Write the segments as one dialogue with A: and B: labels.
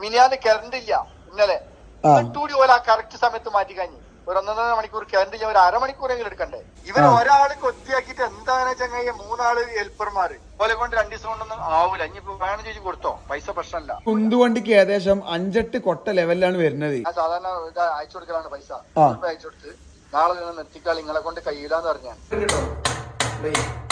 A: മിനിയാന്ന് കറണ്ട് ഇല്ല. ഇന്നലെ.
B: ആ.
A: കൂടി പോലെ ആ കറക്റ്റ് സമയത്ത് മാറ്റി കഴിഞ്ഞു. ഒരു ഒന്നൊന്നര മണിക്കൂർ കറണ്ട് ഞാൻ ഒരു അരമണിക്കൂറെങ്കിലും എടുക്കണ്ടേ? ഇവർ ഒരാൾ കൊത്തിയാക്കിട്ട് എന്താണ് ചങ്ങായി മൂന്നാൾ ഹെൽപ്പർമാര് പോലെ കൊണ്ട് രണ്ടു ദിവസം കൊണ്ടൊന്നും ആവൂല. ഇനി വേണം ചോദിച്ചു കൊടുത്തോ? പൈസ പ്രശ്നമല്ല
B: കുന്തുവണ്ടിക്ക് ഏകദേശം അഞ്ചെട്ട് കൊട്ട ലെവലിലാണ് വരുന്നത്.
A: ഞാൻ സാധാരണ ഇത് അയച്ചു കൊടുക്കലാണ് പൈസ. അയച്ചു കൊടുത്ത്. നാളെ നിന്ന് നിർത്തിക്കാൾ നിങ്ങളെ കൊണ്ട് കയ്യിലാന്ന് പറഞ്ഞു
B: അഞ്ച്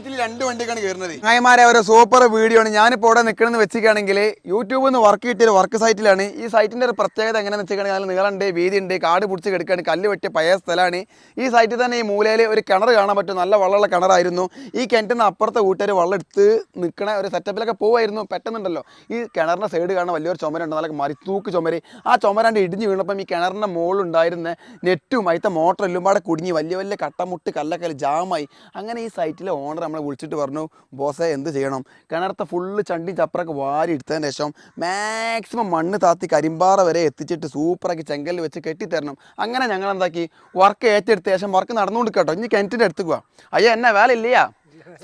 B: മിനിറ്റിൽ രണ്ട് വണ്ടിക്കാണ് കയറുന്നത്. ചങ്ങായിമാരെ ഒരു സൂപ്പർ വീഡിയോ ആണ്. ഞാനിപ്പോൾ ഇവിടെ നിൽക്കണമെന്ന് വെച്ചിരിക്കുകയാണെങ്കിൽ യൂട്യൂബിൽ നിന്ന് വർക്ക് കിട്ടിയ വർക്ക് സൈറ്റിലാണ് ഈ സൈറ്റിന്റെ ഒരു പ്രത്യേകത എങ്ങനെയാണെന്ന് വെച്ചിട്ടുണ്ടെങ്കിൽ നീളമുണ്ട് വീതിയുണ്ട് കാട് പിടിച്ച് കിടക്കുകയാണ് കല്ല് വെട്ടിയ പഴയ സ്ഥലമാണ്. ഈ സൈറ്റിൽ തന്നെ ഈ മൂലയിൽ ഒരു കിണർ കാണാൻ പറ്റും. നല്ല വെള്ളമുള്ള കിണറായിരുന്നു. ഈ കിണറ്റിൽ നിന്ന് അപ്പുറത്തെ കൂട്ടുകാർ വെള്ളം എടുത്ത് നിൽക്കണ ഒരു സെറ്റപ്പിലൊക്കെ പോവായിരുന്നു. പെട്ടെന്നുണ്ടല്ലോ. ഈ കിണറിന്റെ സൈഡ് കാണാൻ വലിയൊരു ചുമരുണ്ട്. നല്ല മരിത്തൂക്ക് തൂക്ക് ചുമര്. ആ ചുമരാണ്ട് ഇടിഞ്ഞ് വീണപ്പം ഈ കിണറിന്റെ മുകളിലുണ്ടായിരുന്ന നെറ്റും അതിത്തെ മോട്ടർ എല്ലാം കുടുങ്ങി. വലിയ വലിയ കട്ടമുട്ട് കല്ലൊക്കെ ജാമായി അങ്ങനെ ഈ സൈറ്റിലെ ഓണർ നമ്മളെ വിളിച്ചിട്ട് പറഞ്ഞു ബോസേ എന്ത് ചെയ്യണം? കിണറത്തെ ഫുള്ള് ചണ്ടി ചപ്പറൊക്കെ വാരി എടുത്തതിന് ശേഷം മാക്സിമം മണ്ണ് താത്തി കരിമ്പാറ വരെ എത്തിച്ചിട്ട് സൂപ്പറാക്കി ചെങ്കല്ല് വെച്ച് കെട്ടിത്തരണം. അങ്ങനെ ഞങ്ങൾ എന്താക്കി? വർക്ക് ഏറ്റെടുത്ത ശേഷം വർക്ക് നടന്നുകൊണ്ട് കേട്ടോ. ഇനി കിണറ്റിന്റെ അടുത്ത് പോവാം. അയ്യോ എന്നാ വേല ഇല്ലയാ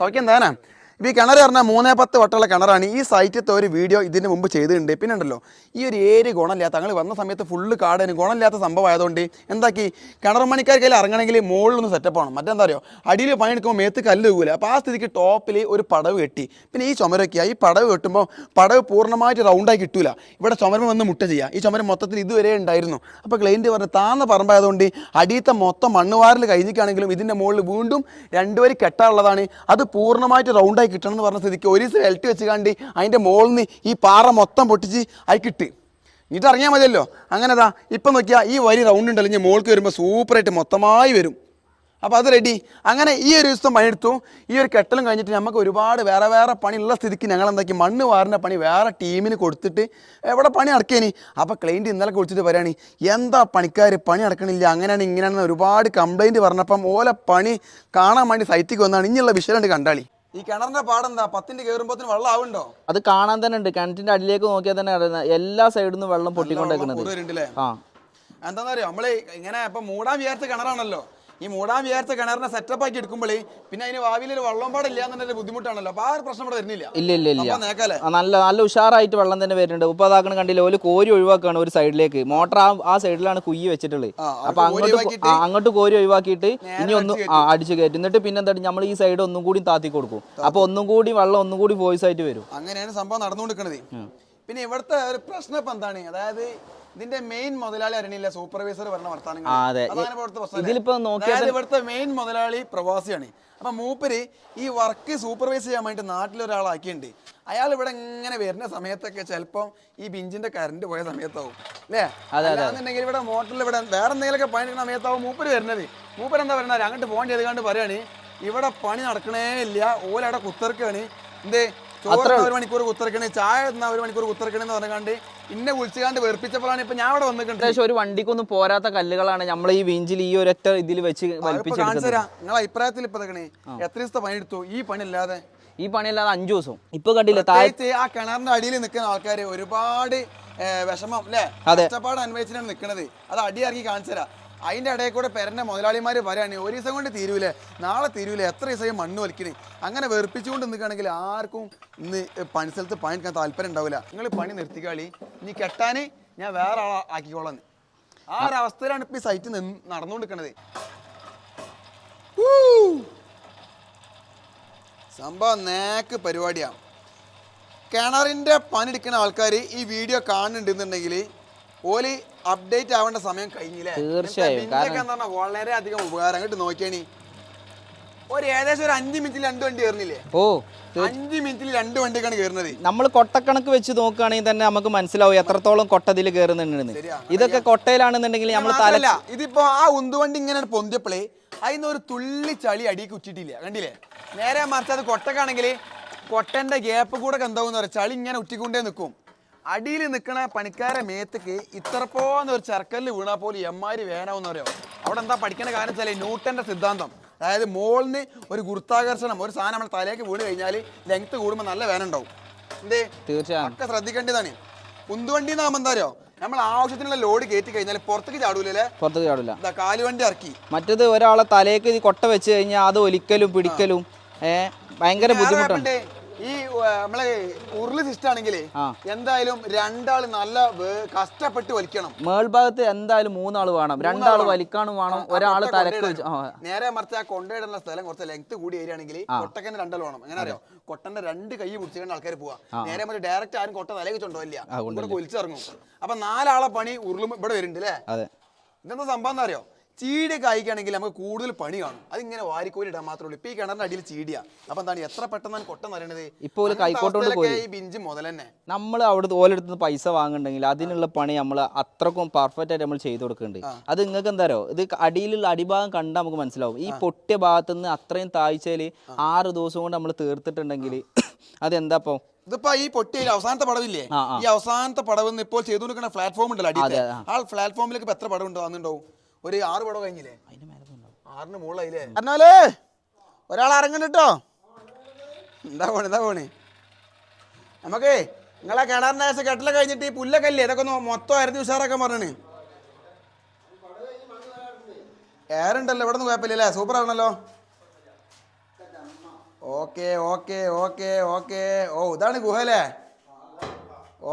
B: സൗഖ്യം താനാ ഇപ്പോൾ ഈ കിണർ പറഞ്ഞാൽ മൂന്നേ പത്ത് വട്ടമുള്ള കിണറാണ്. ഈ സൈറ്റത്തെ ഒരു വീഡിയോ ഇതിന് മുമ്പ് ചെയ്തിട്ടുണ്ട്. പിന്നെ ഉണ്ടല്ലോ ഈ ഒരു ഏരി ഗുണമില്ലാത്ത തങ്ങൾ വന്ന സമയത്ത് ഫുള്ള് കാടിന് ഗുണമില്ലാത്ത സംഭവം ആയതുകൊണ്ട് എന്താക്കി കിണർ മണിക്കാർ കയ്യിൽ ഇറങ്ങണമെങ്കിൽ മുകളിലൊന്ന് സെറ്റപ്പ് ആവണം. മറ്റെന്താ അറിയോ അടിയിൽ പണിയെടുക്കുമ്പോൾ മേത്ത് കല്ല് പോകില്ല അപ്പോൾ ആ സ്ഥിതിക്ക് ടോപ്പിൽ ഒരു പടവ് കെട്ടി. പിന്നെ ഈ ചുമരൊക്കെ ഈ പടവ് കെട്ടുമ്പോൾ പടവ് പൂർണമായിട്ട് റൗണ്ടായി കിട്ടൂല. ഇവിടെ ചുമരം വന്ന് മുട്ട ചെയ്യുക ഈ ചുമരം മൊത്തത്തിൽ ഇതുവരെ ഉണ്ടായിരുന്നു. അപ്പോൾ ക്ലൈന്റ് പറഞ്ഞു താന്ന പറമ്പായതുകൊണ്ട് അടിയത്തെ മൊത്തം മണ്ണുവാറിൽ കഴിഞ്ഞിട്ടാണെങ്കിലും ഇതിന്റെ മുകളിൽ വീണ്ടും രണ്ടുപേര് കെട്ടാനുള്ളതാണ്. അത് പൂർണമായിട്ട് റൗണ്ടായി കിട്ടണം എന്ന് പറഞ്ഞ സ്ഥിതിക്ക് ഒരു ദിവസം എൽറ്റ് വെച്ച് കണ്ട് അതിന്റെ മുകളിൽ നിന്ന് ഈ പാറ മൊത്തം പൊട്ടിച്ച് അത് കിട്ടി. എന്നിട്ട് അറിയാൻ മതിയല്ലോ. അങ്ങനെ അതാ ഇപ്പം നോക്കിയാൽ ഈ വരി റൗണ്ട് ഉണ്ടല്ലോ ഇനി മോൾക്ക് വരുമ്പോൾ സൂപ്പറായിട്ട് മൊത്തമായി വരും. അപ്പോൾ അത് റെഡി അങ്ങനെ ഈ ഒരു ദിവസം പണിയെടുത്തു. ഈ ഒരു കെട്ടലും കഴിഞ്ഞിട്ട് നമുക്ക് ഒരുപാട് വേറെ വേറെ പണിയുള്ള സ്ഥിതിക്ക് ഞങ്ങൾ എന്താക്കി മണ്ണ് വാറിന്റെ പണി വേറെ ടീമിന് കൊടുത്തിട്ട് എവിടെ പണി അടക്കേനി അപ്പോൾ ക്ലൈന്റ് ഇന്നലെ കുളിച്ചിട്ട് വരാണി. എന്താ പണിക്കാർ പണി അടക്കണില്ല അങ്ങനെയാണ് ഇങ്ങനെയാണെന്ന് ഒരുപാട് കംപ്ലൈന്റ് പറഞ്ഞപ്പം ഓല പണി കാണാൻ വേണ്ടി സൈറ്റിക്ക് വന്നാണ്. ഇനിയുള്ള വിഷയം ഉണ്ട് കണ്ടാളി. ഈ കിണറിന്റെ പാടെന്താ? പത്തിന്റെ കയറുമ്പോത്തിന് വെള്ളം ആവുണ്ടോ
C: അത് കാണാൻ തന്നെ ഉണ്ട്. കിണറ്റിന്റെ അടിയിലേക്ക് നോക്കിയാൽ തന്നെ അറിയുന്ന എല്ലാ സൈഡിൽ നിന്നും വെള്ളം പൊട്ടിക്കൊണ്ടേക്കുന്നത്
B: കൂടുതലുണ്ടല്ലേ
C: ആ.
B: എന്താ അറിയോ നമ്മൾ ഇങ്ങനെ ഇപ്പൊ മൂടാൻ വിചാരിച്ച കിണറാണല്ലോ. ഈ മൂടാൻ വിചാരിച്ച കിണറിനെ സെറ്റപ്പ് ആക്കി എടുക്കുമ്പോഴേ പിന്നെ അതിന് ഭാവിയിൽ ഒരു വെള്ളം പാടില്ല എന്നുള്ളൊരു ബുദ്ധിമുട്ടാണല്ലോ. അപ്പൊ ആ ഒരു പ്രശ്നം ഇവിടെ വരുന്നില്ല.
C: ഇല്ല ഇല്ല ഇല്ല.
B: നേക്കാലേ.
C: നല്ല നല്ല ഉഷാറായിട്ട് വെള്ളം തന്നെ വരുന്നുണ്ട്. ഉപ്പ് അതാക്കണ കണ്ടില്ല ഒരു കോരി ഒഴിവാക്കുകയാണ് ഒരു സൈഡിലേക്ക്. മോട്ടർ ആ ആ സൈഡിലാണ് കുയ്യി വെച്ചിട്ടുള്ളത്. അപ്പൊ അങ്ങോട്ട് അങ്ങോട്ട് കോരി ഒഴിവാക്കിയിട്ട് ഇനി ഒന്ന്
B: അടിച്ചു
C: കയറ്റും. എന്നിട്ട് പിന്നെ എന്താ നമ്മൾ ഈ സൈഡ് ഒന്നും കൂടി താത്തി കൊടുക്കും. അപ്പൊ ഒന്നും കൂടി വെള്ളം ഒന്നും കൂടി വോയിസ് ആയിട്ട് വരും.
B: അങ്ങനെയാണ് സംഭവം നടന്നുകൊണ്ടിരിക്കുന്നത് പിന്നെ ഇവിടുത്തെ ഒരു പ്രശ്നം ഇപ്പൊ എന്താണ്? അതായത് ഇതിന്റെ മെയിൻ മുതലാളി അറിയണില്ല സൂപ്പർവൈസർ പറഞ്ഞ വർത്താനങ്ങൾ അതാണ് ഇവിടുത്തെ പ്രശ്നം ഇവിടുത്തെ മെയിൻ മുതലാളി പ്രവാസിയാണ്. അപ്പൊ മൂപ്പര് ഈ വർക്ക് സൂപ്പർവൈസ് ചെയ്യാൻ വേണ്ടി നാട്ടിലൊരാളാക്കിയിട്ടുണ്ട്. അയാൾ ഇവിടെ ഇങ്ങനെ വരുന്ന സമയത്തൊക്കെ ചിലപ്പം ഈ ബിഞ്ചിന്റെ കറണ്ട് പോയ സമയത്താവും. അല്ലേ? അല്ലാന്നുണ്ടെങ്കിൽ ഇവിടെ മോട്ടറിൽ ഇവിടെ വേറെ എന്തെങ്കിലുമൊക്കെ പണി എടുക്കുന്ന സമയത്താവും മൂപ്പര് വരുന്നത്. മൂപ്പര് എന്താ പറയുന്നത്? അങ്ങോട്ട് ഫോൺ ചെയ്ത് കണ്ട് പറയാണ്. ഇവിടെ പണി നടക്കണേ ഇല്ല. ഓലവിടെ കുത്തിറക്കാണ്. എന്തേ? ചോറ് ഒരു മണിക്കൂർ കുത്തിറക്കണേ ചായ ഒരു മണിക്കൂർ കുത്തിറക്കണെന്ന് പറഞ്ഞാണ്ട് ഇന്നെ വിളിച്ചുകാണ്ട് വെറുപ്പിച്ചപ്പോഴാണ് ഇപ്പൊ ഞാൻ അവിടെ വന്നിട്ടുണ്ട്
C: ഏകദേശം ഒരു വണ്ടിക്കൊന്നും പോരാത്ത കല്ലുകളാണ് നമ്മൾ ഈ വിഞ്ചിൽ ഈ ഒരൊറ്റ ഇതിൽ വെച്ച്
B: കാണിച്ചു
C: വലിപ്പിച്ചെടുക്കുന്നത്.
B: തരാം. നിങ്ങളെ അഭിപ്രായത്തിൽ ഇപ്പൊ എത്ര ദിവസത്തെ പണി എടുത്തു ഈ പണി ഇല്ലാതെ
C: ഈ പണിയല്ലാതെ അഞ്ചു ദിവസം. ഇപ്പൊ കണ്ടില്ല
B: ആ കിണറിന്റെ അടിയിൽ നിൽക്കുന്ന ആൾക്കാർ ഒരുപാട് വിഷമം അല്ലേ. കഷ്ടപ്പാട് അനുഭവിച്ചിട്ടാണ് നിൽക്കുന്നത് അത് അടി ഇറങ്ങി കാണിച്ചു തരാം. അതിന്റെ ഇടയിൽ കൂടെ പെരന്റെ മുതലാളിമാർ പറയുകയാണെങ്കിൽ ഒരു ദിവസം കൊണ്ട് തീരൂലേ നാളെ തീരൂലേ എത്ര ദിവസം മണ്ണ് വലിക്കണേ? അങ്ങനെ വെറുപ്പിച്ചുകൊണ്ട് നിൽക്കുകയാണെങ്കിൽ ആർക്കും ഇന്ന് പണി സ്ഥലത്ത് പണിയെടുക്കാൻ താല്പര്യം ഉണ്ടാവില്ല. നിങ്ങൾ പണി നിർത്തിക്കാളി. ഇനി കെട്ടാൻ ഞാൻ വേറെ ആളെ ആക്കിക്കോളാം. ആ ഒരു അവസ്ഥയിലാണ് ഇപ്പോൾ ഈ സൈറ്റ് നിന്ന് നടന്നുകൊണ്ടിരിക്കണത്. സംഭവം നേക്ക് പരിപാടിയാണ് കിണറിന്റെ പണിയെടുക്കുന്ന ആൾക്കാർ ഈ വീഡിയോ കാണുന്നുണ്ടെന്നുണ്ടെങ്കിൽ ഓൽ അപ്ഡേറ്റ് ആവേണ്ട സമയം കഴിഞ്ഞില്ലേ?
C: തീർച്ചയായും,
B: വളരെ അധികം ഉപകാരം. അങ്ങോട്ട് നോക്കിയാണി ഒരു ഏകദേശം ഒരു അഞ്ച് മിനിറ്റിൽ രണ്ട് വണ്ടി കയറുന്നില്ലേ?
C: ഓ
B: അഞ്ച് മിനിറ്റിൽ രണ്ട് വണ്ടിക്കാണ് കയറുന്നത്.
C: നമ്മൾ കൊട്ടക്കണക്ക് വെച്ച് നോക്കുകയാണെങ്കിൽ തന്നെ നമുക്ക് മനസ്സിലാവും എത്രത്തോളം കൊട്ടതിൽ കയറുന്നുണ്ടെന്ന്. ഇതൊക്കെ കൊട്ടയിലാണെന്നുണ്ടെങ്കിൽ നമ്മൾ തല
B: മാത്രല്ല ഇതിപ്പോ ആ ഉന്തുവണ്ടി ഇങ്ങനെ പൊന്തിയപ്പോഴേ അതിന്ന് ഒരു തുള്ളി ചളി അടിക്ക് ഉച്ചിട്ടില്ല കണ്ടില്ലേ? നേരെ മറിച്ച് അത് കൊട്ടക്കാണെങ്കിൽ കൊട്ടന്റെ ഗ്യാപ്പ് കൂടെ എന്താവും ചളി ഇങ്ങനെ ഉറ്റിക്കൊണ്ടേ നിൽക്കും അടിയിൽ നിൽക്കുന്ന പണിക്കാരെ മേത്തേക്ക് ഇത്രപ്പോന്ന് ഒരു ചെറുക്കല്ല് വീണാൽ പോലും എമ്മാരി വേണമെന്ന് പറയാം അവിടെ എന്താ പഠിക്കണ കാര്യം വെച്ചാൽ ന്യൂട്ടന്റെ സിദ്ധാന്തം. അതായത് മോളിന് ഒരു ഗുരുത്താകർഷണം ഒരു സാധനം നമ്മുടെ തലേക്ക് വീണ് കഴിഞ്ഞാൽ ലെങ്ത് കൂടുമ്പോൾ നല്ല വേന ഉണ്ടാവും. എന്തേ?
C: തീർച്ചയായും.
B: ഒക്കെ ശ്രദ്ധിക്കേണ്ടതാണ്. കുന്തുവണ്ടി എന്നാകുമ്പോൾ എന്താ അറിയോ? നമ്മൾ ആവശ്യത്തിനുള്ള ലോഡ് കയറ്റി കഴിഞ്ഞാൽ പുറത്തേക്ക് ചാടൂലേ
C: പുറത്തേക്ക് ചാടൂല.
B: എന്താ കാലുവണ്ടി ഇറക്കി.
C: മറ്റത് ഒരാളെ തലയ്ക്ക് ഈ കൊട്ട വെച്ച് കഴിഞ്ഞാൽ അത് ഒലിക്കലും പിടിക്കലും ഏഹ് ഭയങ്കര ബുദ്ധിമുട്ടാണ്.
B: ആരാ ഈ നമ്മളെ ഉരുൾ സിസ്റ്റം
C: ആണെങ്കിൽ
B: എന്തായാലും രണ്ടാൾ നല്ല കഷ്ടപ്പെട്ട് വലിക്കണം.
C: മേൾഭാഗത്ത് എന്തായാലും മൂന്നാൾ വേണം. രണ്ടാൾ വലിക്കാനും വേണം. ഒരാൾ തലക്ക്
B: നേരെ മറിച്ച് ആ കൊണ്ടയിടുന്ന സ്ഥലം കുറച്ച് ലെങ്ത് കൂടി വരികയാണെങ്കിൽ കൊട്ടക്കന്നെ രണ്ടാൾ വേണം. എങ്ങനെ അറിയോ? കൊട്ടന്റെ രണ്ട് കൈ പിടിച്ചുകൊണ്ട് ആൾക്കാർ പോവാ. നേരെ മറിച്ച് ഡയറക്റ്റ് ആരും കൊട്ട തലയിൽ ഇല്ല ഇവിടെ കൊലിച്ചിറങ്ങും. അപ്പൊ നാലാളെ പണി ഉരുളും ഇവിടെ വരുന്നുണ്ട് അല്ലേ ഇതെന്താ സംഭവം അറിയോ? ചീടി കായ്ക്കുകയാണെങ്കിൽ നമുക്ക് കൂടുതൽ പണി കാണും. അതിങ്ങനെ വാരിക്കോലി ഇടാൻ മാത്രമേ ഉള്ളൂ. ഇപ്പൊ ഈ കിണറിന്റെ അടിയിൽ ചീടിയാ. അപ്പൊ എന്താണ്? എത്ര പെട്ടെന്നാണ് കൊട്ടം അറിയണത്
C: ഇപ്പൊ കൈക്കോട്ടോണ്ട് കൈക്കോട്ട് കൊണ്ട്
B: ഈ ബിഞ്ച് മുതൽ തന്നെ.
C: നമ്മൾ അവിടെ ഓലെടുത്ത് പൈസ വാങ്ങുന്നുണ്ടെങ്കിൽ അതിനുള്ള പണി നമ്മൾ അത്രക്കും പെർഫെക്റ്റ് ആയിട്ട് നമ്മൾ ചെയ്തു കൊടുക്കുന്നുണ്ട്. അത് നിങ്ങൾക്ക് എന്താ ഇത് അടിയിലുള്ള അടിഭാഗം കണ്ടാൽ നമുക്ക് മനസ്സിലാവും. ഈ പൊട്ടിയ ഭാഗത്ത് നിന്ന് അത്രയും താഴ്ചയിൽ ആറ് ദിവസം കൊണ്ട് നമ്മൾ തീർത്തിട്ടുണ്ടെങ്കിൽ അതെന്താ ഇപ്പൊ?
B: ഇതിപ്പോ ഈ പൊട്ടിയിൽ അവസാനത്തെ പടവില്ലേ. ഈ അവസാനത്തെ പടവ് ഇപ്പോൾ ചെയ്തു കൊടുക്കുന്ന പ്ലാറ്റ്ഫോം ഉണ്ടല്ലോ
C: ആ.
B: പ്ലാറ്റ്ഫോമിലേക്ക് ഇപ്പൊ എത്ര പടവ് ഉണ്ടോ വന്നിട്ടുണ്ടാവും? ഒരു ആറ് പടം കഴിഞ്ഞില്ലേ? ആറിന് മുകളിലായില്ലേ? പറഞ്ഞാലേ ഒരാൾ ഇറങ്ങണ്ട എന്താ പോണേ എന്താ പോണേ? നമുക്കേ നിങ്ങളെ കിണറിന്റെ ആശ കെട്ടല കഴിഞ്ഞിട്ട് ഈ പുല്ലൊക്കെ ഇല്ലേ? ഇതൊക്കെ ഒന്ന് മൊത്തം അരതി ഉഷാറാക്കാൻ പറഞ്ഞേ ഏറുണ്ടല്ലോ ഇവിടെ നിന്ന് കുഴപ്പമില്ലല്ലേ? സൂപ്പർ ആണല്ലോ ഓക്കെ ഓക്കെ ഓക്കെ ഓക്കെ. ഓ ഇതാണ് ഗുഹ അല്ലേ?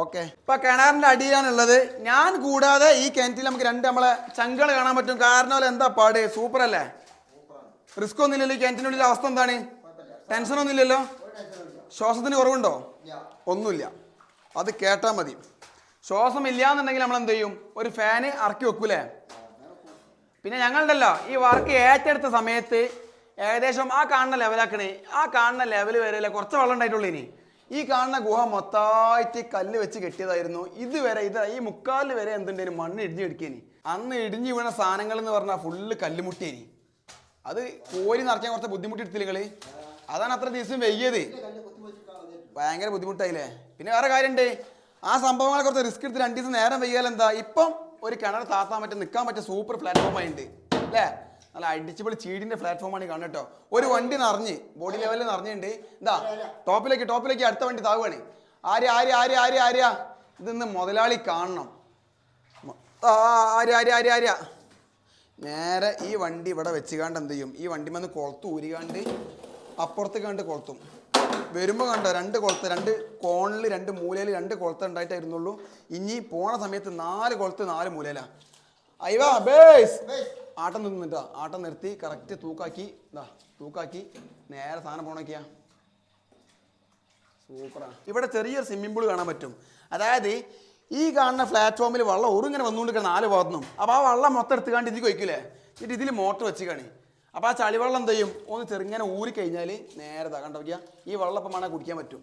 B: ഓക്കെ. ഇപ്പൊ കിണറിന്റെ അടിയിലാണുള്ളത്. ഞാൻ കൂടാതെ ഈ കിണറ്റിൽ നമുക്ക് രണ്ട് നമ്മളെ ചങ്കൾ കാണാൻ പറ്റും. കാരണം എന്താ പാട്? സൂപ്പർ അല്ലേ റിസ്ക് ഒന്നുമില്ലല്ലോ ഈ കിണറ്റിനുള്ളിലെ അവസ്ഥ എന്താണ്? ടെൻഷൻ ഒന്നുമില്ലല്ലോ ശ്വാസത്തിന് കുറവുണ്ടോ? ഒന്നുമില്ല. അത് കേട്ടാ മതി. ശ്വാസം ഇല്ല എന്നുണ്ടെങ്കിൽ നമ്മൾ എന്ത് ചെയ്യും? ഒരു ഫാന് ഇറക്കി വെക്കൂലേ പിന്നെ ഞങ്ങളുണ്ടല്ലോ ഈ വർക്ക് ഏറ്റെടുത്ത സമയത്ത് ഏകദേശം ആ കാണുന്ന ലെവലാക്കണേ ആ കാണുന്ന ലെവൽ വരെ കുറച്ച് വെള്ളം ഉണ്ടായിട്ടുള്ളൂ ഇനി. ഈ കാണുന്ന ഗുഹ മൊത്തമായിട്ട് കല്ല് വെച്ച് കെട്ടിയതായിരുന്നു. ഇതുവരെ ഇത് ഈ മുക്കാലിൽ വരെ എന്തുണ്ടായിരുന്നു മണ്ണ് ഇടിഞ്ഞു എടുക്കേനി അന്ന് ഇടിഞ്ഞു വീണ സാധനങ്ങൾ എന്ന് പറഞ്ഞാൽ ഫുള്ള് കല്ലുമുട്ടിയേനി അത് കോരി നിറയ്ക്കാൻ കുറച്ച് ബുദ്ധിമുട്ടി എടുത്തില്ല അതാണ് അത്ര ദിവസം വെയ്യത് ഭയങ്കര ബുദ്ധിമുട്ടായില്ലേ? പിന്നെ വേറെ കാര്യമുണ്ട്. ആ സംഭവങ്ങളെ കുറച്ച് റിസ്ക് എടുത്ത് രണ്ട് ദിവസം നേരം വെയ്യാലെന്താ ഇപ്പം ഒരു കിണർ താത്താൻ പറ്റും നിൽക്കാൻ പറ്റിയ സൂപ്പർ പ്ലാറ്റ്ഫോം ആയിട്ടുണ്ട് അല്ലേ? നല്ല അടിച്ചുപൊളി ചീടിന്റെ പ്ലാറ്റ്ഫോമാണ് കാണുക കേട്ടോ ഒരു വണ്ടി നിറഞ്ഞ് ബോഡി ലെവലിൽ നിറഞ്ഞിട്ടുണ്ട് എന്താ ടോപ്പിലേക്ക് ടോപ്പിലേക്ക് അടുത്ത വണ്ടി താവുകയാണ്. ആര്യ ആര്യ ആര്യ ആര്യ ആര്യ? ഇതൊന്ന് മുതലാളി കാണണം. ആര് ആര് ആര്യ ആര്യ നേരെ ഈ വണ്ടി ഇവിടെ വെച്ച് കണ്ട് എന്ത് ചെയ്യും? ഈ വണ്ടി വന്ന് കൊളത്ത് ഊരികാണ്ട് അപ്പുറത്ത് കണ്ട് കൊളത്തും. വരുമ്പോൾ കണ്ടോ രണ്ട് കൊളത്ത് രണ്ട് കോണിൽ രണ്ട് മൂലയിൽ രണ്ട് കൊളത്ത് ഉണ്ടായിട്ടായിരുന്നുള്ളൂ. ഇനി പോണ സമയത്ത് നാല് കൊളത്ത് നാല് മൂലയിലാ. അയ്യോ ബേസ് ആട്ടം നിന്നിട്ടാ. ആട്ടം നിർത്തി കറക്റ്റ് തൂക്കാക്കി. ഇതാ തൂക്കാക്കി. നേരെ സാധനം പോണൊക്കെയാ. സൂപ്പറാണ് ഇവിടെ ചെറിയൊരു സ്വിമ്മിംഗ് പൂൾ കാണാൻ പറ്റും. അതായത് ഈ കാണുന്ന പ്ലാറ്റ്ഫോമിൽ വെള്ളം ഒറിങ്ങനെ വന്നുകൊണ്ടിരിക്കുന്ന നാല് ഭാഗത്തുനിന്നും. അപ്പോൾ ആ വെള്ളം മൊത്തം എടുത്തുകാണ്ട് ഇതിൽ കൊയ്ക്കില്ലേ എന്നിട്ട് ഇതിൽ മോട്ടർ വെച്ച് കാണി അപ്പോൾ ആ ചളിവെള്ളം എന്ത് ചെയ്യും? ഒന്ന് ചെറുങ്ങനെ ഊരി കഴിഞ്ഞാൽ നേരെ താ കണ്ട നോക്കിയാ. ഈ വെള്ളം ഇപ്പം വേണേൽ കുടിക്കാൻ പറ്റും.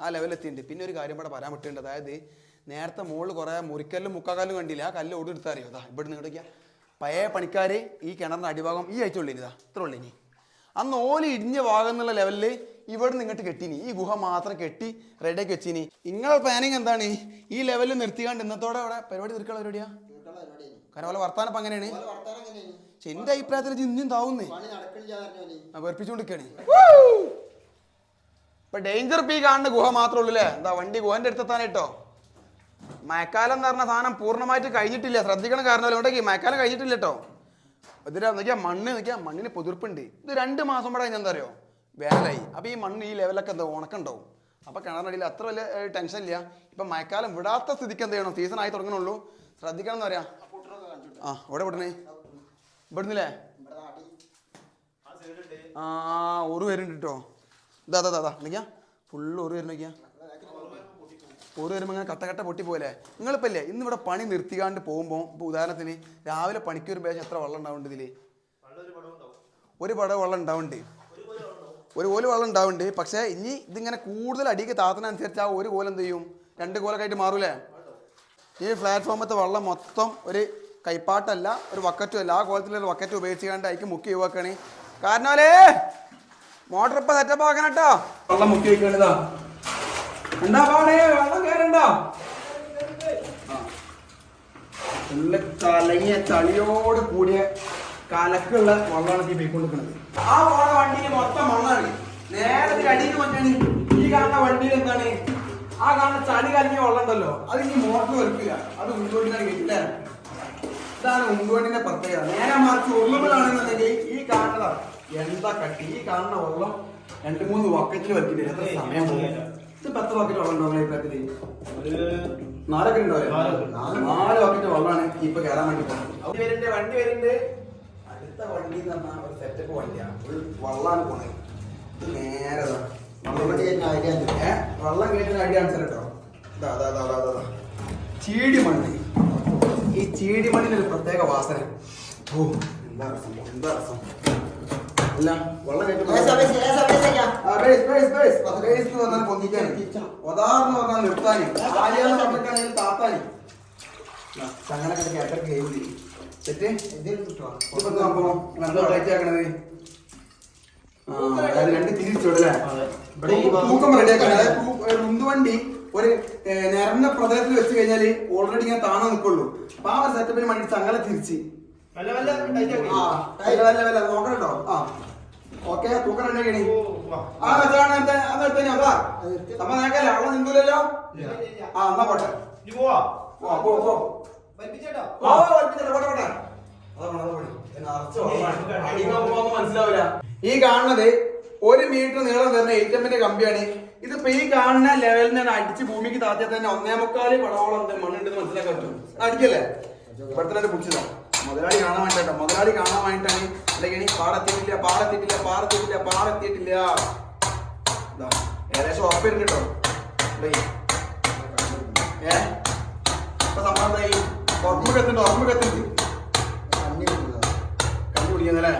B: ആ ലെവലെത്തിയിട്ടുണ്ട് പിന്നെ ഒരു കാര്യം ഇവിടെ പറയാൻ പറ്റുന്നുണ്ട് അതായത് നേരത്തെ മുകളിൽ കുറേ മുറിക്കല്ലും മുക്കാക്കല്ലും കണ്ടില്ല? ആ കല്ല് ഓടി എടുത്താൽ അറിയോ? അതാ ഇവിടെ നിന്ന് ഇവിടേക്കാ പഴയ പണിക്കാർ ഈ കിണറിന്റെ അടിഭാഗം ഈ ആഴ്ച ഇനിതാ ഇത്ര ഉള്ളു ഇനി അന്ന് ഓൽ ഇടിഞ്ഞ ഭാഗം എന്നുള്ള ലെവലിൽ ഇവിടെ നിന്ന് ഇങ്ങോട്ട് കെട്ടിനി. ഈ ഗുഹ മാത്രം കെട്ടി റെഡിയാക്കി വെച്ചിനി. നിങ്ങളുടെ പ്ലാനിങ് എന്താണ്? ഈ ലെവലിൽ നിർത്തിക്കാണ്ട് ഇന്നത്തോടെ അവിടെ പരിപാടി തീർക്കാൻ പരിപാടിയാ? കാരണം പോലെ വർത്താനം അപ്പം അങ്ങനെയാണ്. പക്ഷെ എന്റെ അഭിപ്രായത്തിൽ ഇന്നും താവുന്നേ ആ വെറുപ്പിച്ചുകൊണ്ടിരിക്കുകയാണ് ഇപ്പൊ ഡേഞ്ചർ പീ കാണുന്ന ഗുഹ മാത്രമേ ഉള്ളൂ അല്ലേ എന്താ വണ്ടി ഗുഹന്റെ അടുത്തെത്താനായിട്ടോ മഴക്കാലം എന്ന് പറഞ്ഞ സാധനം പൂർണമായിട്ട് കഴിഞ്ഞിട്ടില്ല. ശ്രദ്ധിക്കണം കാരണം ഉണ്ടെങ്കിൽ മഴക്കാലം കഴിഞ്ഞിട്ടില്ല കേട്ടോ. ഇതിലാ നോക്കിയാൽ മണ്ണ് നോക്കിയാൽ മണ്ണിന് പൊതിർപ്പുണ്ട്. ഇത് രണ്ട് മാസം കൂടെ കഴിഞ്ഞാൽ എന്താ അറിയോ? വേനലായി. അപ്പൊ ഈ മണ്ണ് ഈ ലെവലൊക്കെ എന്താ ഉണക്കുണ്ടാവും. അപ്പൊ കിണറിനടിയിൽ അത്ര വലിയ ടെൻഷൻ ഇല്ല. ഇപ്പൊ മഴക്കാലം വിടാത്ത സ്ഥിതിക്ക് എന്ത് ചെയ്യണം? സീസൺ ആയി തുടങ്ങണുള്ളൂ. ശ്രദ്ധിക്കണം എന്ന് പറയാ. ആ ഇവിടെ വിടണേ ഇവിടുന്നില്ലേ? ആ ഒരു പേരുണ്ട് കേട്ടോ. ഇതാ അതാ അതാ നോക്കിയാ. ഫുള്ള് ഒരു പേര് നോക്കിയാ വരുമ്പോൾ ഇങ്ങനെ കട്ടകട്ട കട്ട പൊട്ടി പോലെ നിങ്ങളിപ്പോൾ അല്ലേ ഇന്ന് ഇവിടെ പണി നിർത്തിക്കാണ്ട് പോകുമ്പോൾ ഇപ്പോൾ ഉദാഹരണത്തിന് രാവിലെ പണിക്ക് പേശം എത്ര വെള്ളം ഉണ്ടാവുന്നുണ്ട് ഇതിൽ ഒരു പട വെള്ളം ഉണ്ടാവുന്നുണ്ട് ഒരു കോൽ വെള്ളം ഉണ്ടാവുന്നുണ്ട് പക്ഷേ ഇനി ഇതിങ്ങനെ കൂടുതൽ അടിക്ക് താത്തനനുസരിച്ച് ആ ഒരു കോലം ചെയ്യും? രണ്ട് കോലൊക്കെ ആയിട്ട് മാറൂലേ? ഈ പ്ലാറ്റ്ഫോമത്തെ വെള്ളം മൊത്തം ഒരു കൈപ്പാട്ടല്ല ഒരു വക്കറ്റും അല്ല. ആ കോലത്തിലൊരു വക്കറ്റ് ഉപയോഗിച്ചുകൊണ്ട് അതിക്ക് മുക്കി യുവാക്കണേ കാരണമല്ലേ മോട്ടർ ഇപ്പൊ സെറ്റപ്പ് ആക്കണം കേട്ടോ. വെള്ളം മുക്കി വെക്കണതാ എന്താ ചളിയോട് കൂടിയ കലക്കുള്ള വെള്ളമാണ് ഈ പോയിക്കൊണ്ടിരിക്കുന്നത് ആ പോണ വണ്ടിയിൽ മൊത്തം മണ്ണാണ് നേരെ ഇതിന്റെ അടിയിൽ മറ്റാണ് ഈ കാണുന്ന വണ്ടിയിൽ എന്താണ്? ആ കാണുന്ന ചളി കലങ്ങിയ വെള്ളം ഉണ്ടല്ലോ അത് ഇനി മോട്ടർ വെറുക്കില്ല. അത് ഉണ്ടോട്ടിനാണ് കിട്ടില്ല ഇതാണ് ഉണ്ടോട്ടിന്റെ പ്രത്യേകത. നേരെ മറിച്ച് ഒന്നുമ്പോഴാണെന്നുണ്ടെങ്കിൽ ഈ കാണുന്നതാണ് എന്താ കട്ടി? ഈ കാണുന്ന വെള്ളം രണ്ട് മൂന്ന് വക്കറ്റിൽ വലിക്കില്ല എത്ര സമയം പോകും? ഇത് പത്ത് പാക്കറ്റ് വെള്ളം ഉണ്ടോ ഈ പാക്കറ്റിൽ നാലൊക്കെ ഉണ്ടോ നാല് പാക്കറ്റ് വെള്ളമാണ് ഇപ്പൊ കയറാൻ വേണ്ടി പോകുന്നത്. വരുന്നുണ്ട് വണ്ടി വരുന്നുണ്ട്. അടുത്ത വണ്ടി എന്ന് പറഞ്ഞാൽ ഒരു സെറ്റപ്പ് വണ്ടിയാണ്. ഫുൾ വെള്ളമാണ് പോണത്. ഇത് നേരെ. ഐഡിയ വെള്ളം കയറ്റുന്ന ഐഡിയ കേട്ടോ. ചീടി മണ്ണി. ഈ ചീടി മണ്ണിന് ഒരു പ്രത്യേക വാസന. ഓ എന്താ രസം എന്താ രസം അല്ല വെള്ളം പറഞ്ഞാൽ പൊന്തിക്കാന്. ഒതാർന്ന് പറഞ്ഞാൽ നിർത്താന്. ആര്യാന്ന് പറഞ്ഞിട്ടാണെങ്കിൽ താത്താന്. സംഭവം? ആക്കണത്? അതായത് രണ്ട് തിരിച്ചോടല്ലേ തൂക്കം തൂ- ഒരു ഉന്തുവണ്ടി ഒരു നിരന്ന പ്രതലത്തിൽ വെച്ച് കഴിഞ്ഞാൽ ഓൾറെഡി ഞാൻ താണാൻ നിൽക്കുള്ളൂ അപ്പൊ ആ ഒരു സെറ്റപ്പിന് വേണ്ടി ചങ്ങല തിരിച്ച്. നോക്കണം കേട്ടോ ആ ഓക്കെ തൂക്കം റെഡിയാക്കണേ ആ വെച്ചാണ് എന്താ അത് എടുത്തേ അതാ നമ്മ നേക്കല്ലേ അവളെ നിന്നൂലല്ലോ? ആ എന്നാ പോട്ടെ. പോ, പോ, പോ. ഓ, വലിപ്പിച്ചല്ലോ, പോട്ടെ, പോട്ടെ. അതാ പോണെ, അതാ പോണെ. പിന്നെ അറച്ച് വെള്ളമാണ്. അടിക്കാൻ പോകുമ്പോ മനസ്സിലാവില്ല. ഈ കാണുന്നത് ഒരു മീറ്റർ നീളം വരുന്ന എയ്റ്റമ്മിന്റെ കമ്പിയാണ്. ഇതിപ്പോ ഈ കാണുന്ന ലെവലിൽ നിന്ന് അടിച്ച് ഭൂമിക്ക് താത്തിയാൽ തന്നെ ഒന്നേ മുക്കാൽ പടവോളം മണ്ണുണ്ടെന്ന് മനസ്സിലാക്കാൻ പറ്റും. അടിക്കല്ലേ? പെട്ടെന്ന് തന്നെ പിടിച്ചതാ മുതലാളി കാണാൻ വേണ്ടിട്ടോ മുതലാളി കാണാൻ വേണ്ടിട്ടാണ് അല്ലെങ്കിൽ ഇനി പാടത്തിട്ടില്ല പാടത്തിട്ടില്ല പാടത്തിട്ടില്ല പാടത്തിട്ടില്ല ഏകദേശം ഉറപ്പിരുന്നു കേട്ടോ ഏ? ഉറപ്പ് കത്തുണ്ട് കണ്ടു പിടിക്കുന്നല്ലേ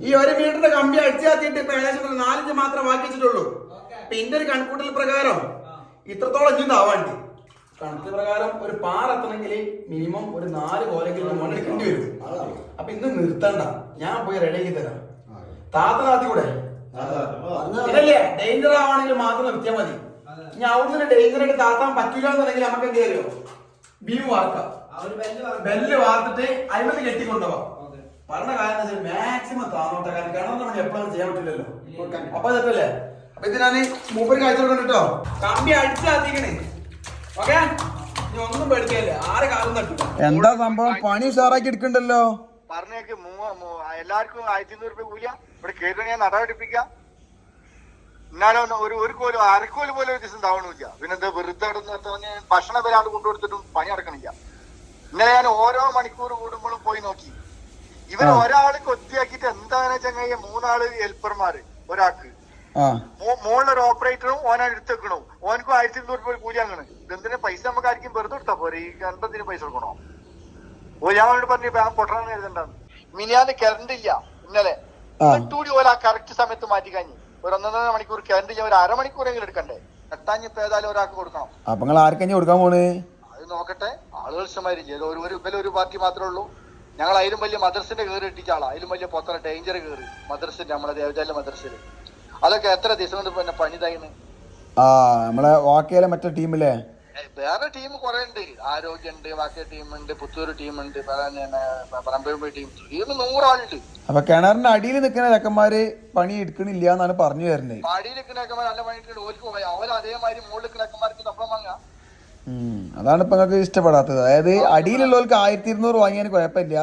B: ഈ ഒരു മീറ്ററിന്റെ കമ്പി അടിച്ചാത്തിയിട്ട് ഇപ്പൊ ഏകദേശം നാലഞ്ച് മാത്രം ബാക്കി വെച്ചിട്ടുള്ളൂ. ഇന്റെ ഒരു കണക്കൂട്ടൽ പ്രകാരം ഇത്രത്തോളം ഇഞ്ചും ആവാണ്ട് കണക്ക് പ്രകാരം ഒരു പാറ എത്തണമെങ്കിൽ മിനിമം ഒരു നാല് കോലെങ്കിലും മണ്ണെടുക്കേണ്ടി വരും. അപ്പൊ ഇന്ന് നിർത്തണ്ട. ഞാൻ പോയി റെഡിയാക്കി തരാം. താത്ത താത്തി കൂടെ? ഇതല്ലേ? ഡേഞ്ചർ ആവാണെങ്കിൽ മാത്രം നിർത്തിയാൽ മതി. ഇനി അവിടുന്ന് ഡേഞ്ചർ ആയിട്ട് താത്താൻ പറ്റൂല എന്നുണ്ടെങ്കിൽ നമുക്ക് എന്ത് ചെയ്യാലോ? ബീം വാർക്കാം. ബെല്ല് വാർത്തിട്ട് അതിനകത്ത് കെട്ടിക്കൊണ്ടുപോവാം. പറഞ്ഞ കാര്യം മാക്സിമം താന്നോട്ടെ കാരണം കിണറിന് നമ്മൾ എപ്പോഴും ചെയ്യാൻ പറ്റില്ലല്ലോ. അപ്പൊ അതല്ലേ അപ്പൊ ഇത് ഞാൻ മൂപ്പര് കാഴ്ച കൊടുക്കണം കേട്ടോ. കമ്പി അടിച്ചാത്തിക്കണേ എന്താ സംഭവം? പണി ഉഷാറാക്കി എടുക്കണ്ടല്ലോ.
A: പറഞ്ഞേക്ക് മൂ- എല്ലാവർക്കും ആയിരത്തി അഞ്ഞൂറ് രൂപ കൂലിയ. ഇവിടെ കയറി ഞാൻ നടപടിപ്പിക്കാം എന്നാലും ഒരു ഒരു കോലും അരക്കോൽ പോലും ഒരു ദിവസം താവണില്ല പിന്നെ എന്താ വെറുതെ ഭക്ഷണം വരാണ്ട് കൊണ്ടുകൊടുത്തിട്ടും പണി അടക്കണില്ല ഇന്നലെ ഞാൻ ഓരോ മണിക്കൂർ കൂടുമ്പോഴും പോയി നോക്കി. ഇവർ ഒരാൾ കൊത്തിയാക്കിയിട്ട് എന്താണ് ചങ്ങയ്യ മൂന്നാൾ ഹെൽപ്പർമാര്. ഒരാൾക്ക്
B: ആ.
A: മോ- മോളിലൊരു ഓപ്പറേറ്ററും ഓനാണ് എടുത്തേക്കണു ഓനക്കും ആയിരത്തി ഇരുന്നൂറ് രൂപ കൂലി അങ്ങനെ ഇതെന്തിനാ പൈസ നമുക്ക് ആയിരിക്കും വെറുതെ കൊടുത്താ പോരെ? ഈ കരണ്ടത്തിന് പൈസ കൊടുക്കണോ? ഓ ഞാൻ അവനോട് പറഞ്ഞു ഇപ്പൊ പൊട്ടണം എഴുതണ്ടാന്ന് മിനിയാന്ന് കറണ്ട് ഇല്ല ഇന്നലെ.
B: ആ.
A: കൂടി ഓല ആ കറക്റ്റ് സമയത്ത് മാറ്റി കഴിഞ്ഞു. ഒരു ഒന്നൊന്നര മണിക്കൂർ കരണ്ട് ഇല്ല. ഒരു അരമണിക്കൂറെങ്കിലും എടുക്കണ്ടേ? എട്ടാഞ്ഞിപ്പോ ഏതായാലും ഒരാൾക്ക് കൊടുക്കണം.
B: അപ്പൊ നിങ്ങൾ ആർക്കഞ്ഞി കൊടുക്കാൻ പോണ്?
A: അത് നോക്കട്ടെ. ആളുകൾ ഇഷ്ടമായിരിക്കും ഏതോ ഒരു ഒരു ഇപ്പൊ ഒരു പാർട്ടി മാത്രമേ ഉള്ളൂ. ഞങ്ങൾ അതിലും വലിയ മദർസിന്റെ കയറി ഇട്ടിച്ചാളാ അതിലും വലിയ പൊത്തന ഡേഞ്ചർ കയറി മദർസിന്റെ നമ്മളെ ദേവജാലിന്റെ മദർസിൽ അതൊക്കെ എത്ര ദിവസം കൊണ്ട് പിന്നെ പണി തയ്യുന്നു
B: ആ നമ്മളെ വാക്കയിലെ മറ്റേ ടീമില്ലേ?
A: വേറെ ടീം കുറെ ഉണ്ട് ആരോഗ്യമുണ്ട് ബാക്കി ടീമുണ്ട് പുത്തൂർ ടീമുണ്ട് പറമ്പഴമ്പ് ടീം. ടീം നൂറാളുണ്ട്.
B: അപ്പൊ കിണറിന്റെ അടിയിൽ നിൽക്കുന്ന ചെക്കന്മാര് പണി എടുക്കണില്ല എന്നാണ് പറഞ്ഞു വരുന്നത്.
A: നിൽക്കുന്ന ചെക്കന്മാർ നല്ല പണി ഓർക്ക് അവർ അതേമാതിരി മുകളിൽ നിൽക്കുന്നേക്കന്മാർക്ക് തപ്പം വാങ്ങാം.
B: ഉം. അതാണ് ഇപ്പൊ നിങ്ങൾക്ക് ഇഷ്ടപ്പെടാത്തത്. അതായത് അടിയിലുള്ളവർക്ക് ആയിരത്തി ഇരുന്നൂറ് വാങ്ങിയാൽ കുഴപ്പമില്ല.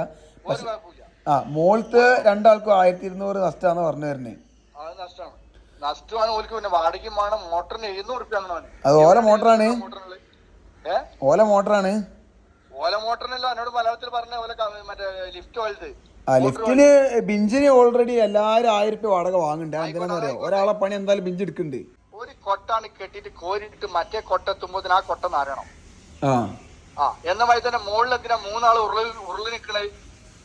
B: ആ മോളത്ത് രണ്ടാൾക്കും ആയിരത്തി ഇരുന്നൂറ് നഷ്ടമാണെന്ന് പറഞ്ഞു
A: നഷ്ടമാണ് നഷ്ടമാണ് ഓർക്ക് പിന്നെ വാടകയും വേണം. മോട്ടറിന് എഴുന്നൂറ് അങ്ങനെ
B: അത് ഓല മോട്ടറാണ് ഓല മോട്ടറാണ്
A: ഓല മോട്ടറിനല്ലോ എന്നോട് മലയാളത്തിൽ പറഞ്ഞ ഓല മറ്റേ ലിഫ്റ്റ് വലുത്
B: ആ ലിഫ്റ്റിന് ബിഞ്ചിന് ഓൾറെഡി എല്ലാരും ആയിരം രൂപ വാടക വാങ്ങണ്ടേ. എന്തിനാന്ന് അറിയോ? ഒരാളെ പണി എന്തായാലും ബിഞ്ച് എടുക്കുന്നുണ്ട്.
A: ഒരു കൊട്ടാണ് കെട്ടിട്ട് കോരിട്ട് മറ്റേ കൊട്ടെത്തുമ്പോ ആ കൊട്ട നാരണം
B: ആ.
A: ആ എന്ന വഴി തന്നെ മുകളിൽ എന്തിനാ മൂന്നാൾ ഉരുളി ഉരുളി നിക്കണേ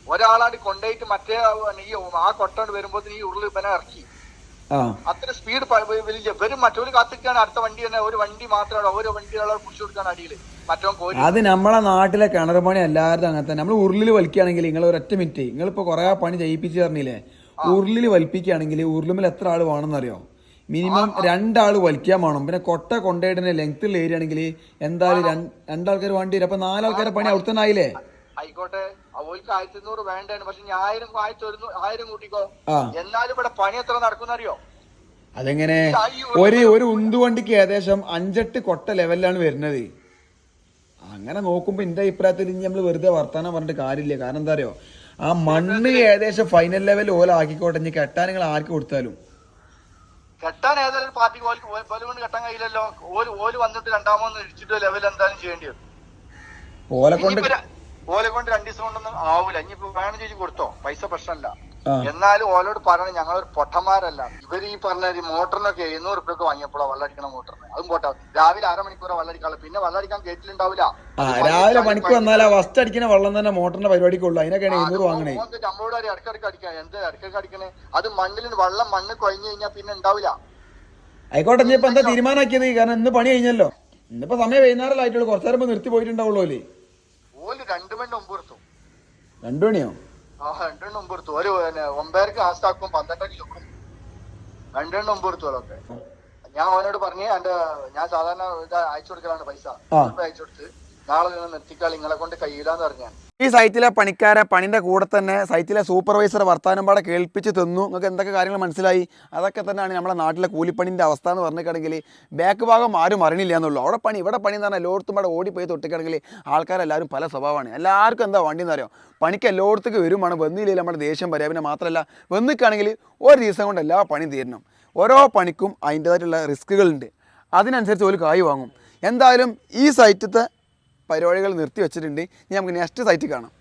A: ഒരാളാണ് കൊണ്ടുപോയിട്ട് മറ്റേ ആ- ഈ ആ കൊട്ടോണ്ട് വരുമ്പോ ഈ ഉരുളി ഇവനെ ഇറക്കി. അത്ര സ്പീഡ് വലിയ വെറും മറ്റൊരു കാത്തിക്കാണ് അടുത്ത വണ്ടി തന്നെ. ഒരു വണ്ടി മാത്രമാണ് ഓരോ വണ്ടികളെ പിടിച്ചു കൊടുക്കാണ് അടിയിൽ
B: അത് നമ്മളെ നാട്ടിലെ കിണർ പണി എല്ലാവരും അങ്ങനെ തന്നെ. നമ്മൾ ഉരുളിൽ വലിക്കുകയാണെങ്കിൽ നിങ്ങൾ ഒരൊറ്റ മിനിറ്റ്. നിങ്ങളിപ്പോ കുറെ പണി ചെയ്യിപ്പിച്ച് തരണില്ലേ ഉരുളിൽ വലിപ്പിക്കുകയാണെങ്കിൽ ഉരുളുമ്പിൽ എത്ര ആൾ വേണമെന്നറിയോ? മിനിമം രണ്ടാൾ വലിക്കാൻ വേണം. പിന്നെ കൊട്ട കൊണ്ടേടിന്റെ ലെങ്ത്തുള്ള ഏരിയ ആണെങ്കിൽ എന്തായാലും രണ്ട്- രണ്ടാൾക്കാർ വണ്ടി വരും. അപ്പൊ നാലാൾക്കാരെ പണി അവിടെ തന്നെ ആയില്ലേ
A: ആയിക്കോട്ടെ. അവർക്ക് ആയിരത്തി ഇരുന്നൂറ് വേണ്ടാണ്. പക്ഷെ ഞാൻ ആയിരം ആയിരത്തി ഒരു ആയിരം കൂട്ടിക്കോ. എന്നാലും ഇവിടെ പണി എത്ര നടക്കുന്നറിയോ?
B: അതെങ്ങനെ? ഒരു ഒരു ഉന്തുവണ്ടിക്ക് ഏകദേശം അഞ്ചെട്ട് കൊട്ട ലെവലിലാണ് വരുന്നത്. അങ്ങനെ നോക്കുമ്പോ എന്റെ അഭിപ്രായത്തിൽ ഇനി നമ്മൾ വെറുതെ വർത്താനം പറഞ്ഞിട്ട് കാര്യമില്ല. കാരണം എന്താ അറിയോ? ആ മണ്ണ് ഏകദേശം ഫൈനൽ ലെവൽ ഓല ആക്കിക്കോട്ടെ. ഇനി കെട്ടാൻ നിങ്ങൾ ആർക്ക് കൊടുത്താലും.
A: കെട്ടാൻ ഏതായാലും പാർട്ടിക്ക് ഓൽ കൊണ്ട് കെട്ടാൻ കഴിയില്ലല്ലോ. ഓൽ ഓൽ വന്നിട്ട് രണ്ടാമത് ഇടിച്ചിട്ട് ലെവൽ എന്തായാലും ചെയ്യേണ്ടി വരും.
B: ഓല കൊണ്ട്
A: ഓലെ കൊണ്ട് രണ്ടു ദിവസം കൊണ്ടൊന്നും ആവൂല. ഇനിയിപ്പോ വേണം ചോദിച്ചു കൊടുത്തോ? പൈസ പ്രശ്നമല്ല. എന്നാലും ഓലോട് പറയണം ഞങ്ങളൊരു പൊട്ടന്മാരല്ല. ഇവർ ഈ പറഞ്ഞ മോട്ടറിനൊക്കെ എഴുന്നൂറ് റുപ്യൊക്കെ വാങ്ങിയപ്പോഴാ വെള്ളടിക്കണ മോട്ടറിന്. അതും പോട്ടെ രാവിലെ അരമണിക്കൂറാ വെള്ളടിക്കാളെ പിന്നെ വെള്ളടിക്കാൻ ഗേറ്റിലുണ്ടാവില്ല
B: രാവിലെ മണിക്കൂർ വന്നാൽ വസ്തു ഫസ്റ്റ് അടിക്കുന്ന വെള്ളം തന്നെ മോട്ടറിന്റെ പരിപാടിക്കുള്ളൂ. അതിനൊക്കെയാണ് എഴുന്നൂറ് വാങ്ങണേ.
A: നമ്മളോട് ഇടക്കിടക്ക് അടിക്കാൻ എന്ത് ഇടക്കിടക്ക് അടിക്കണേ? അത് മണ്ണിൽ വെള്ളം മണ്ണ് കൊഴിഞ്ഞു കഴിഞ്ഞാൽ പിന്നെ ഉണ്ടാവില്ല
B: ആയിക്കോട്ടെ ഇനി ഇപ്പൊ എന്താ തീരുമാനമാക്കിയത്? കാരണം ഇന്ന് പണി കഴിഞ്ഞല്ലോ. ഇന്നിപ്പോ സമയം വൈകുന്നേരം ആയിട്ടുള്ളൂ. കുറച്ചു നേരം നിർത്തി പോയിട്ടുണ്ടാവുള്ളൂ അല്ലേ
A: ഓൽ രണ്ടു മണി എടുത്തു
B: രണ്ടു മണിയോ
A: ആ രണ്ടെണ്ണം മുമ്പ് എടുത്തു ഒരു ഒമ്പതരക്ക് ലാസ്റ്റാക്കും പന്ത്രണ്ടരക്ക് വെക്കും. രണ്ടെണ്ണം മുമ്പ് എടുത്തു അതൊക്കെ ഞാൻ അവനോട് പറഞ്ഞു എന്റെ ഞാൻ സാധാരണ ഇത് അയച്ചു കൊടുക്കലാണ് പൈസ. അയച്ചു കൊടുത്ത്. നാളെ നിങ്ങൾ നിങ്ങളെ കൊണ്ട് കഴിയില്ലാന്ന് പറഞ്ഞു
B: ഈ സൈറ്റിലെ പണിക്കാരെ പണിന്റെ കൂടെ തന്നെ സൈറ്റിലെ സൂപ്പർവൈസർ വർത്താനം പാടെ കേൾപ്പിച്ച് തന്നു. നിങ്ങൾക്ക് എന്തൊക്കെ കാര്യങ്ങൾ മനസ്സിലായി? അതൊക്കെ തന്നെയാണ് നമ്മുടെ നാട്ടിലെ കൂലിപ്പണിന്റെ അവസ്ഥ എന്ന് പറഞ്ഞിട്ടുണ്ടെങ്കിൽ ബാക്ക് ഭാഗം ആരും അറിഞ്ഞില്ല എന്നുള്ളൂ. അവിടെ പണി ഇവിടെ പണി എന്ന് പറഞ്ഞാൽ എല്ലായിടത്തും പാടെ ഓടിപ്പോയി തൊട്ടിക്കാണെങ്കിൽ ആൾക്കാരെല്ലാവരും പല സ്വഭാവമാണ്. എല്ലാവർക്കും എന്താ വണ്ടി എന്ന് അറിയാം? പണിക്ക് എല്ലായിടത്തേക്ക് വരുമാണ് വന്നില്ലെങ്കിൽ നമ്മുടെ ദേഷ്യം പറയാം പിന്നെ മാത്രമല്ല വന്നിക്കാണെങ്കിൽ ഒരു ദിവസം കൊണ്ട് എല്ലാ പണി തീരണം. ഓരോ പണിക്കും അതിന്റേതായിട്ടുള്ള റിസ്കുകളുണ്ട് അതിനനുസരിച്ച് ഒരു കായ് വാങ്ങും. എന്തായാലും ഈ സൈറ്റത്തെ പരിപാടികൾ നിർത്തി വെച്ചിട്ടുണ്ട് ഇനി നമുക്ക് നെക്സ്റ്റ് സൈറ്റ് കാണാം.